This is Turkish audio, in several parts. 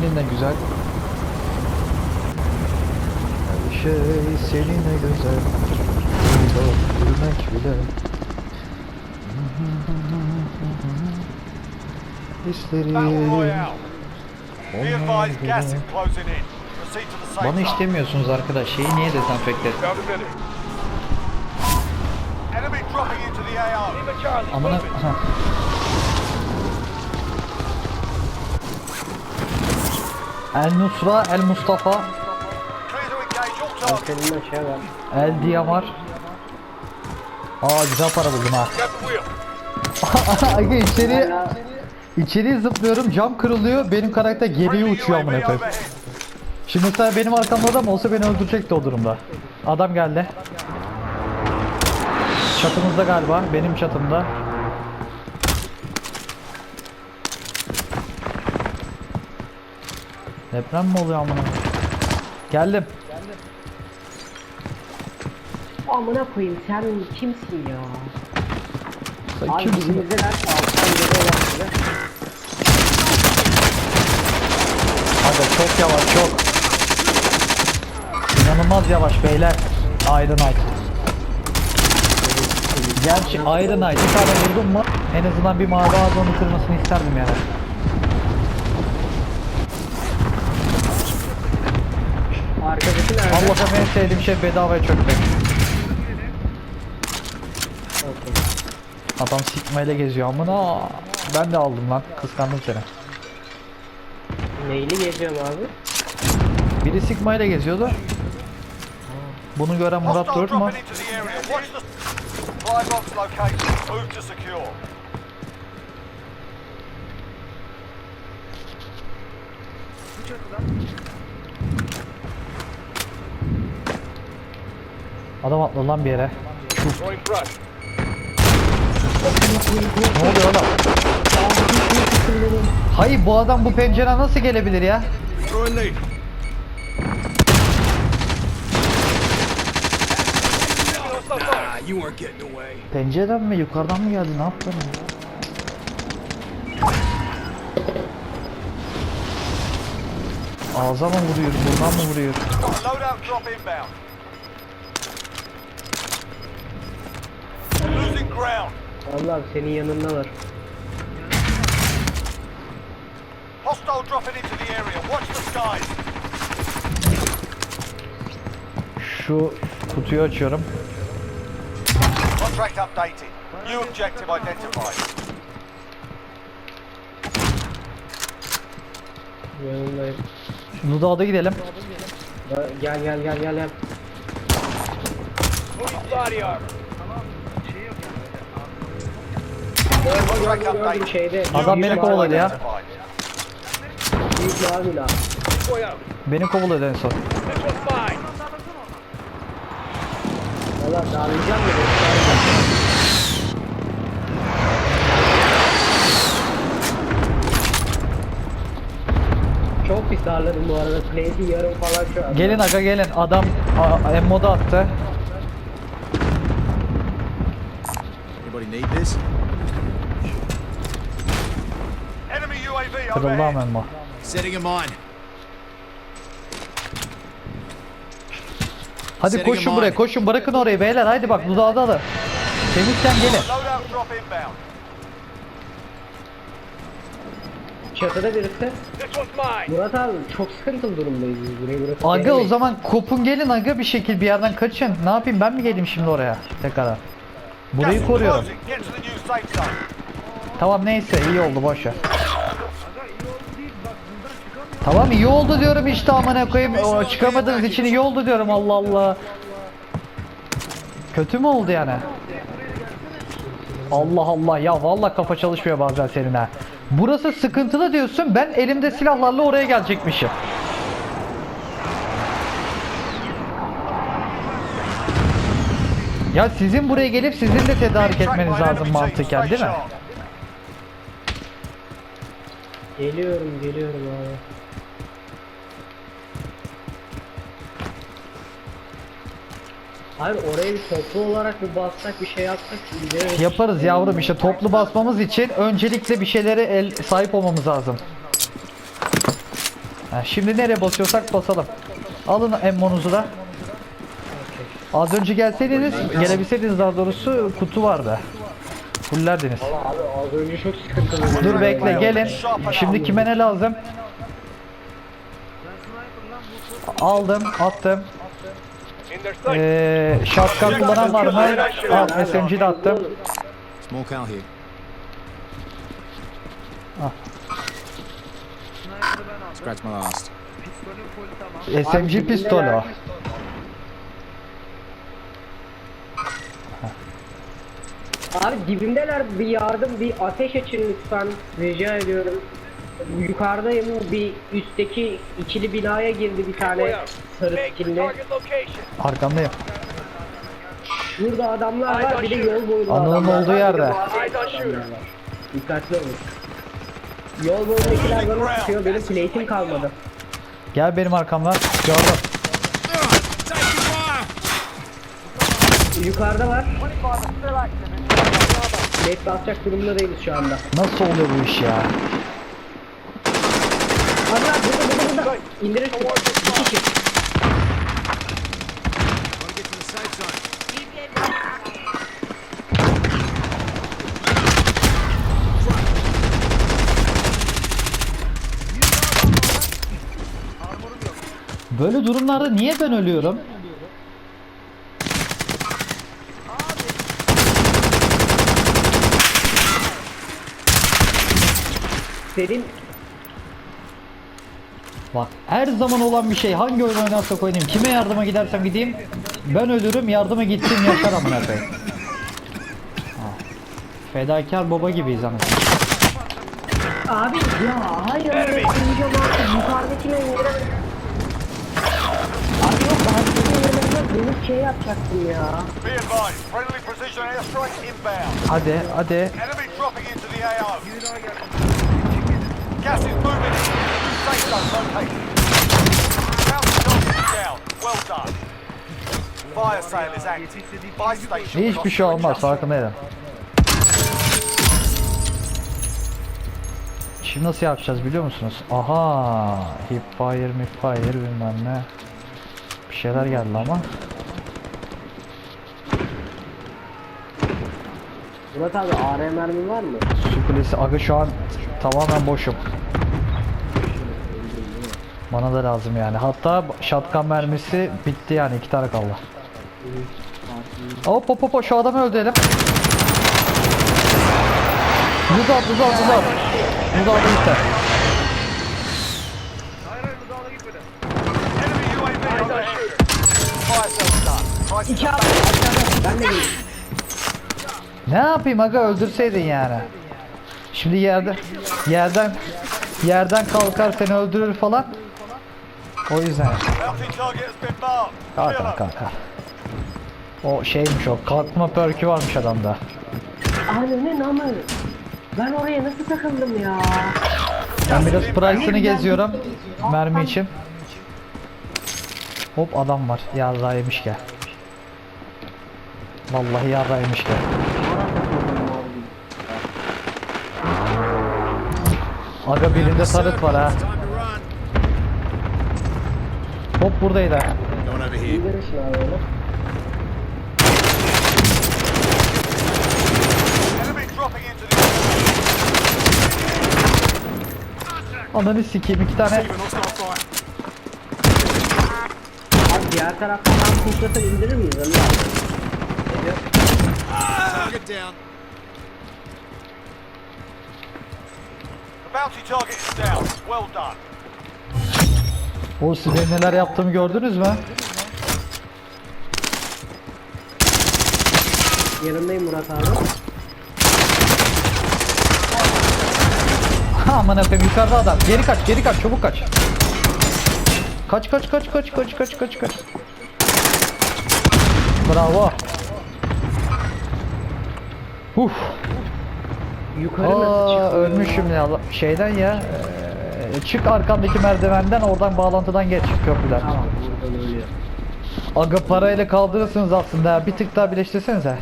Seninle güzel. Her şey seninle güzel. Burada yürümek bile. Safe Bana istemiyorsunuz arkadaş. Şeyi niye dezenfekte? Found El Nusra, El Mustafa. Seninle şey var. El. Aa güzel para buldum ha. Aga içeri içeri zıplıyorum cam kırılıyor benim karakter geriye uçuyor amına koyayım. Şimdi mesela benim arkamda adam olsa beni öldürecekti o durumda. Adam geldi. Çatımızda galiba benim çatımda. Deprem mi oluyor amına? Geldim. amına koyayım sen kimsin ya? Sen Abi kimsin? bizimizde alttan olan bize. Aga çok yavaş çok. İnanılmaz yavaş beyler. Iron Knight. Gerçi Iron Knight bir tane vurdum mu en azından bir mavi ağzını kırmasını isterdim yani. Arkadaki nerede? Allah'ım en sevdiğim şey bedavaya çökmek. Adam sikmeyle geziyor amına. Ben de aldım lan. Kıskandım seni. Neyli geziyorum abi? Biri sikmayla geziyordu. Bunu gören Murat Hostile gördü mü? dropping into the area. Watch the supply box location. Move to secure. Adam atladı lan bir yere. Ne oluyor oğlum? Hayır bu adam bu pencere nasıl gelebilir ya? Pencereden mi yukarıdan mı geldi ne yaptın ya? Ağza mı vuruyor, buradan mı vuruyor? Loadout drop inbound. Ground. Allah senin yanındalar. Hostile dropping into the area. Watch the skies. Şu kutuyu açıyorum. Contract updated. New objective identified. Yanındayım. Ludağ'da gidelim. Gel gel gel gel gel. Body armor. Gördüm şeyde. Adam beni kovaladı ya. Büyük mavi la. Beni kovaladı en son. Valla darlayacağım mı? Çok pis darladım bu arada. Plate'i yarım falan şu an. Gelin aga gelin. Adam emmoda attı. Anybody need this? Kırıldı ama. Setting a mine. Hadi koşun buraya koşun bırakın orayı beyler haydi bak Ludağ'da da. Temizken gelin. Loadout drop inbound. Çatıda birisi. Murat abi çok sıkıntılı durumdayız biz buraya burası. Aga o zaman kopun gelin aga bir şekil bir yerden kaçın. Ne yapayım ben mi geleyim şimdi oraya tekrar? Burayı koruyorum. Tamam neyse iyi oldu boş ver. Tamam iyi oldu diyorum işte amına koyayım. O, çıkamadığınız için iyi oldu diyorum Allah Allah. Kötü mü oldu yani? Allah Allah ya vallahi kafa çalışmıyor bazen senin ha. Burası sıkıntılı diyorsun ben elimde silahlarla oraya gelecekmişim. Ya sizin buraya gelip sizin de tedarik etmeniz lazım mantıken değil mi? Geliyorum geliyorum abi. Hayır oraya bir toplu olarak bir bassak bir şey yapsak. Yaparız yavrum işte toplu basmamız için öncelikle bir şeylere el sahip olmamız lazım. Ha, şimdi nereye basıyorsak basalım. Alın emmonuzu da. Az önce gelseydiniz, gelebilseydiniz daha doğrusu kutu vardı. Fullerdiniz. Abi az önce çok sıkıntılı. Dur bekle gelin. Şimdi kime ne lazım? Aldım, attım. Ee, shotgun kullanan var mı? Al, SMG de attım. Small count here. Scratch my last. SMG pistolo. Abi dibimdeler bir yardım bir ateş açın lütfen rica ediyorum. Yukarıdayım bir üstteki ikili binaya girdi bir tane sarı skinli. Arkamdayım. Burada adamlar var bir de yol boyunda Anıl'ın olduğu yerde. Dikkatli olun. Yol boyundakiler bana sıkıyor benim plate'im kalmadı. Gel benim arkamdan. Gördüm. Yukarıda var. Plate basacak durumda değiliz şu anda. Nasıl oluyor bu iş ya? Böyle durumlarda niye ben ölüyorum? Senin Bak her zaman olan bir şey hangi oyun oynarsak oynayayım kime yardıma gidersem gideyim ben ölürüm yardıma gittiğim yaşar amına koyayım. Fedakar baba gibiyiz ama. Abi ya hayır öyle ineceğim artık yukarıdakine indiremedim. Abi yok ben seni indirmeden dönüp şey yapacaktım ya. Be advised, friendly precision airstrike inbound. Hadi hadi. Enemy dropping into the AO. Gas is moving zone located. Bounty target is down. Well done. Fire sale is active. Buy station. Hiçbir şey olmaz farkındayım. Şimdi nasıl yapacağız biliyor musunuz? Aha, hipfire, mipfire bilmem ne. Bir şeyler geldi ama. Murat abi AR mermi var mı? Su kulesi aga şu an tamamen boşum. Bana da lazım yani. Hatta shotgun mermisi bitti yani iki tane kaldı. Hop hop hop şu adamı öldürelim. Buz at buz at buz at. Buz at gitti. Ne yapayım aga öldürseydin yani. Şimdi yerde yerden yerden kalkar seni öldürür falan. O yüzden. Kalkar 'em. kalkar. O şeymiş o kalkma perkü varmış adamda. Abi ne namı? Ben oraya nasıl takıldım ya? Ben biraz price'ını geziyorum mermi için. Hop adam var. Yarra yemiş gel. Vallahi yarra yemiş gel. Aga birinde tarıt var ha. It's time to run. Hop buradaydı. Here. İndirirsin abi Ananı sikeyim iki tane. Abi diğer taraftan tam kuşlasa indirir miyiz? Öyle. Target down. The bounty target is down. Well done. O siz benim neler yaptığımı gördünüz mü? Yanındayım Murat abi. Aman efendim yukarıda adam. Geri kaç geri kaç çabuk kaç. Kaç kaç kaç kaç kaç kaç kaç kaç. Bravo. Uf. Yukarı nasıl Aa, çıkıyor? ölmüşüm ya şeyden ya. Ee, çık arkamdaki merdivenden oradan bağlantıdan geç köprüden. Tamam. Aga parayla kaldırırsınız aslında. Bir tık daha birleştirsenize.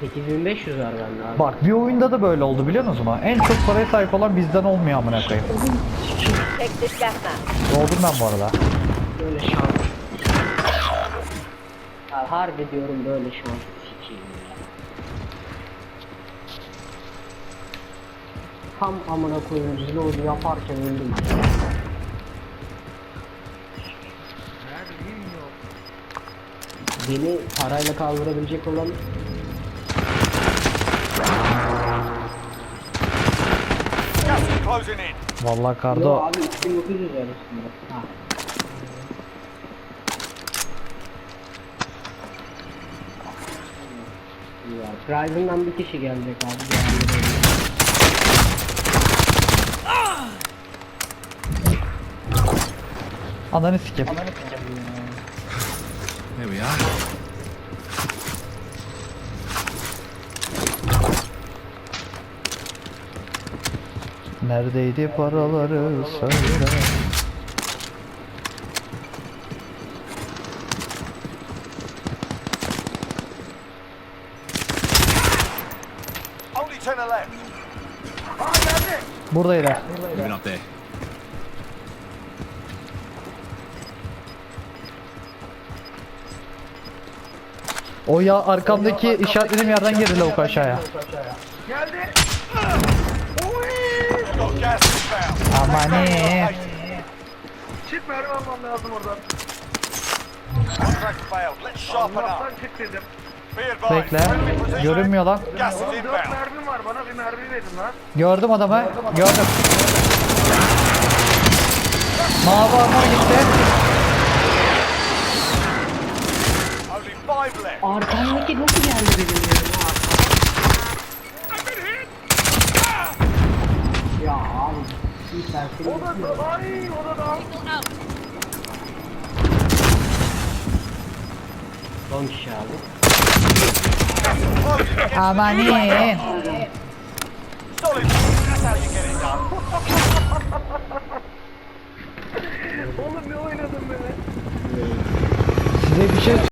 8500 var bende abi. Bak bir oyunda da böyle oldu biliyor musunuz mu? En çok paraya sahip olan bizden olmuyor amına koyayım. Doğdum ben bu arada. Böyle şans. Ya harbi diyorum böyle şans. Sikeyim ya. Tam amına koyayım reload yaparken öldüm. Beni parayla kaldırabilecek olan closing in. Vallahi Yo kardo abi 3900 var üstünde. Ha. İyi var. Prize'ından bir kişi gelecek abi öyle. Ananı sikeyim. There we are. Neredeydi paraları söyle. Only left. Buradaydı. Moving up there. O ya arkamdaki işaretlediğim yerden girdi lavuk aşağıya. Gas inbound. Amani. Çift mermi almam lazım oradan. Allah'tan çık dedim. Bekle. Görünmüyor lan. Oğlum dört mermim var bana bir mermi verin lan. Gördüm adamı. Gördüm. Mavi armor gitti. Arkamdaki nasıl geldi bilmiyorum ya. Ya abi. Bir tersi. O da da ay o da da. Son kişi abi. Aman iyi. Solid. That's how. Oğlum ne oynadın böyle? Size bir şey